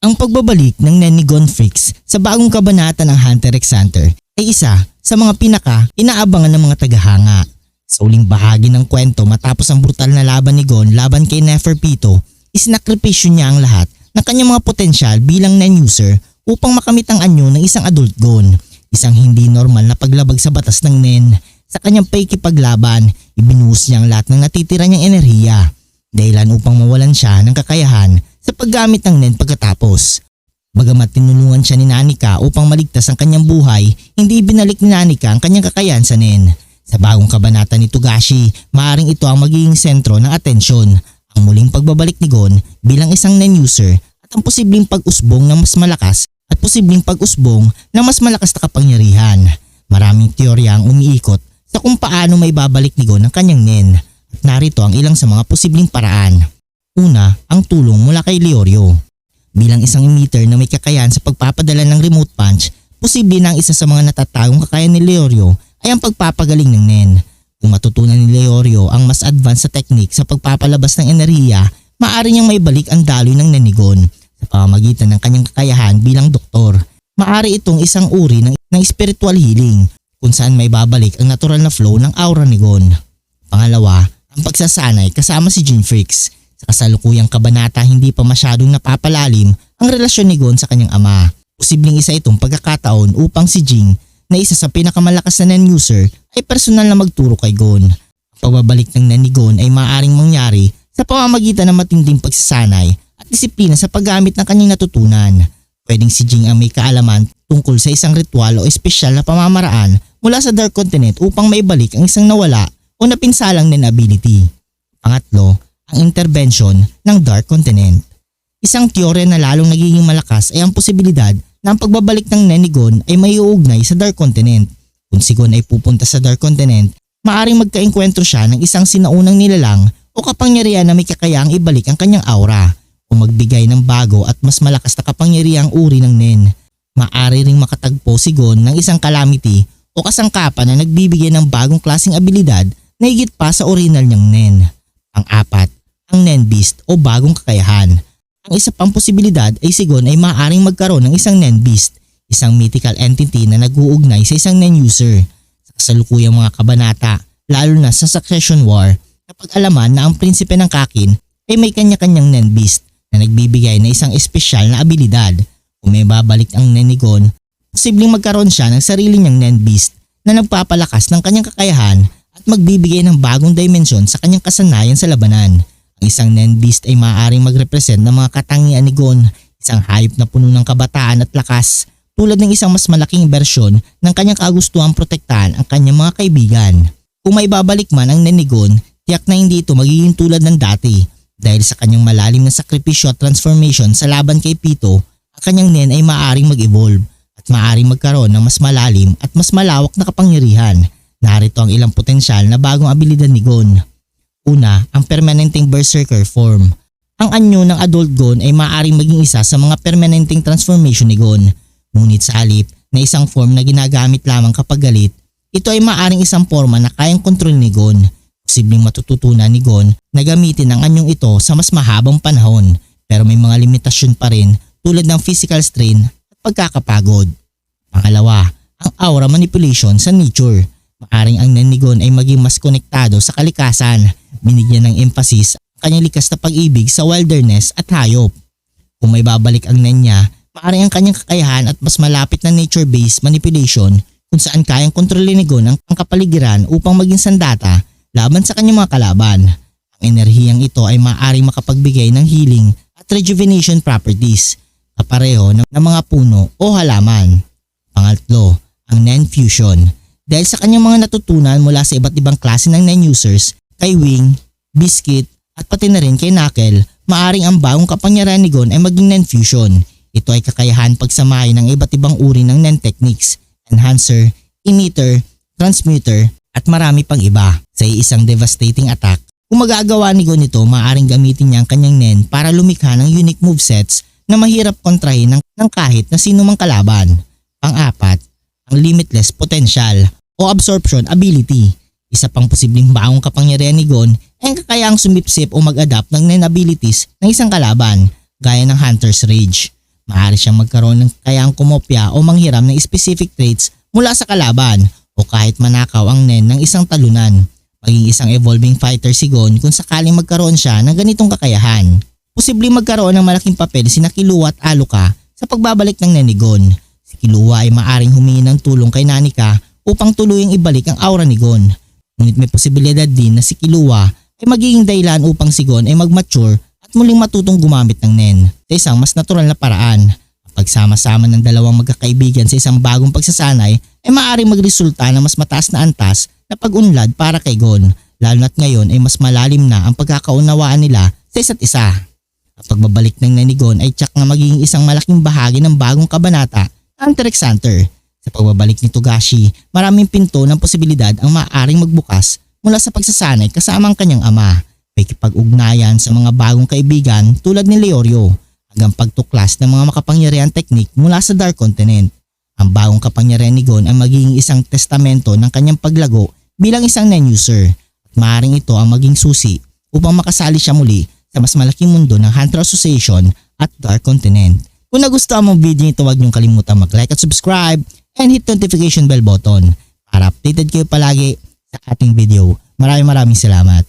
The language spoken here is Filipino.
Ang pagbabalik ng Nen ni Gonfrix sa bagong kabanata ng Hunter x Hunter ay isa sa mga pinaka inaabangan ng mga tagahanga. Sa uling bahagi ng kwento matapos ang brutal na laban ni Gon laban kay Neferpito, isinakripisyo niya ang lahat ng kanyang mga potensyal bilang Nen user upang makamit ang anyo ng isang adult Gon. Isang hindi normal na paglabag sa batas ng Nen. Sa kanyang paikipaglaban, ibinuhos niya ang lahat ng natitira niyang enerhiya. Dahilan upang mawalan siya ng kakayahan sa paggamit ng Nen pagkatapos. Bagamat tinulungan siya ni Nanika upang maligtas ang kanyang buhay, hindi ibinalik ni Nanika ang kanyang kakayahan sa Nen. Sa bagong kabanata ni Togashi, maaring ito ang magiging sentro ng atensyon. Ang muling pagbabalik ni Gon bilang isang Nen user at ang posibleng pag-usbong ng mas malakas at posibleng pag-usbong ng mas malakas na kapangyarihan. Maraming teorya ang umiikot sa kung paano may babalik ni Gon ang kanyang Nen. Narito ang ilang sa mga posibleng paraan. Una, ang tulong mula kay Leorio. Bilang isang emitter na may kakayahan sa pagpapadala ng remote punch, posible na ang isa sa mga natatagong kakayahan ni Leorio ay ang pagpapagaling ng Nen. Kung matutunan ni Leorio ang mas advanced sa technique sa pagpapalabas ng enerhiya, maaari niyang maibalik ang daloy ng Nenigon sa pamamagitan ng kanyang kakayahan bilang doktor. Maaari itong isang uri ng, ng spiritual healing kung saan may babalik ang natural na flow ng aura ni Gon. Pangalawa, ang pagsasanay kasama si Jean Freaks. Sa kasalukuyang kabanata hindi pa masyadong napapalalim ang relasyon ni Gon sa kanyang ama. Posibleng isa itong pagkakataon upang si Jing na isa sa pinakamalakas na Nen user ay personal na magturo kay Gon. Ang pagbabalik ng Nen ni Gon ay maaaring mangyari sa pamamagitan ng matinding pagsasanay at disiplina sa paggamit ng kanyang natutunan. Pwedeng si Jing ang may kaalaman tungkol sa isang ritual o espesyal na pamamaraan mula sa Dark Continent upang maibalik ang isang nawala o napinsalang Nen ability. Pangatlo, ang intervention ng Dark Continent. Isang teorya na lalong nagiging malakas ay ang posibilidad na ang pagbabalik ng Nenigon ay may uugnay sa Dark Continent. Kung si Gon ay pupunta sa Dark Continent, maaring magkaengkwentro siya ng isang sinaunang nilalang o kapangyarihan na may kakayahang ibalik ang kanyang aura o magbigay ng bago at mas malakas na kapangyarihang uri ng Nen. Maari ring makatagpo si Gon ng isang calamity o kasangkapan na nagbibigay ng bagong klaseng abilidad na higit pa sa original niyang Nen. Ang apat, ang Nen Beast o bagong kakayahan. Ang isa pang posibilidad ay si Gon ay maaaring magkaroon ng isang Nen Beast, isang mythical entity na nag-uugnay sa isang Nen user. Sa kasalukuyang mga kabanata, lalo na sa Succession War, napag-alaman na ang prinsipe ng Kakin ay may kanya-kanyang Nen Beast na nagbibigay na isang espesyal na abilidad. Kung may babalik ang Nen ni Gon, posibleng magkaroon siya ng sarili niyang Nen Beast na nagpapalakas ng kanyang kakayahan at magbibigay ng bagong dimensyon sa kanyang kasanayan sa labanan. Ang isang Nen Beast ay maaaring magrepresent ng mga katangian ni Gon, isang hayop na puno ng kabataan at lakas, tulad ng isang mas malaking bersyon ng kanyang kagustuhang protektahan ang kanyang mga kaibigan. Kung may babalik man ang Nen ni Gon, tiyak na hindi ito magiging tulad ng dati dahil sa kanyang malalim na sakripisyo at transformation sa laban kay Pito, ang kanyang Nen ay maaaring mag-evolve at maaaring magkaroon ng mas malalim at mas malawak na kapangyarihan. Narito ang ilang potensyal na bagong abilidad ni Gon. Una, ang permanenteng berserker form. Ang anyo ng adult Gon ay maaaring maging isa sa mga permanenteng transformation ni Gon. Ngunit sa halip na isang form na ginagamit lamang kapag galit, ito ay maaaring isang forma na kayang kontrol ni Gon. Posibleng matututunan ni Gon na gamitin ang anyong ito sa mas mahabang panahon pero may mga limitasyon pa rin tulad ng physical strain at pagkakapagod. Pangalawa, ang aura manipulation sa nature. Maaring ang Nenigon ay maging mas konektado sa kalikasan, binigyan ng emphasis ang kanyang likas na pag-ibig sa wilderness at hayop. Kung may babalik ang Nen niya, maaring ang kanyang kakayahan at mas malapit na nature-based manipulation kung saan kayang kontrolin ni Gon ang, ang kapaligiran upang maging sandata laban sa kanyang mga kalaban. Ang enerhiyang ito ay maaaring makapagbigay ng healing at rejuvenation properties kapareho ng, ng mga puno o halaman. Pangatlo, ang Nen Fusion. Dahil sa kanyang mga natutunan mula sa iba't ibang klase ng Nen users, kay Wing, Biscuit at pati na rin kay Knuckle, maaring ang bagong kapangyarihan ni Gon ay maging Nen Fusion. Ito ay kakayahan pagsamahin ng iba't ibang uri ng Nen techniques, enhancer, emitter, transmuter at marami pang iba sa isang devastating attack. Kung magagawa ni Gon ito, maaaring gamitin niya ang kanyang Nen para lumikha ng unique movesets na mahirap kontrahin ng, ng kahit na sino mang kalaban. Pang-apat, ang limitless potential o absorption ability. Isa pang posibleng bagong kapangyarihan ni Gon ay ang kakayahang sumipsip o mag-adapt ng nen abilities ng isang kalaban gaya ng Hunter's Rage. maaari siyang magkaroon ng kayang kumopya o manghiram ng specific traits mula sa kalaban o kahit manakaw ang Nen ng isang talunan. Maging isang evolving fighter si Gon kung sakaling magkaroon siya ng ganitong kakayahan. Posibleng magkaroon ng malaking papel si Killua at Aluka sa pagbabalik ng Nen ni Gon. Si Killua ay maaring humingi ng tulong kay Nanika upang tuluyang ibalik ang aura ni Gon. Ngunit may posibilidad din na si Killua ay magiging dahilan upang si Gon ay mag-mature at muling matutong gumamit ng Nen sa isang mas natural na paraan. Ang pagsama-sama ng dalawang magkakaibigan sa isang bagong pagsasanay ay maaaring magresulta ng mas mataas na antas na pag-unlad para kay Gon, lalo na't ngayon ay mas malalim na ang pagkakaunawaan nila sa isa't isa. Ang pagbabalik ng Nen ni Gon ay tsak na magiging isang malaking bahagi ng bagong kabanata ng Hunter x Hunter. Sa pagbabalik ni Togashi, maraming pinto ng posibilidad ang maaaring magbukas mula sa pagsasanay kasama ang kanyang ama. May kipag-ugnayan sa mga bagong kaibigan tulad ni Leorio hanggang pagtuklas ng mga makapangyarihan teknik mula sa Dark Continent. Ang bagong kapangyarihan ni Gon ay magiging isang testamento ng kanyang paglago bilang isang non-user at maaaring ito ang maging susi upang makasali siya muli sa mas malaking mundo ng Hunter Association at Dark Continent. Kung nagustuhan mo ang video nito huwag niyong kalimutan mag-like at subscribe and hit notification bell button para updated kayo palagi sa ating video. Maraming maraming salamat.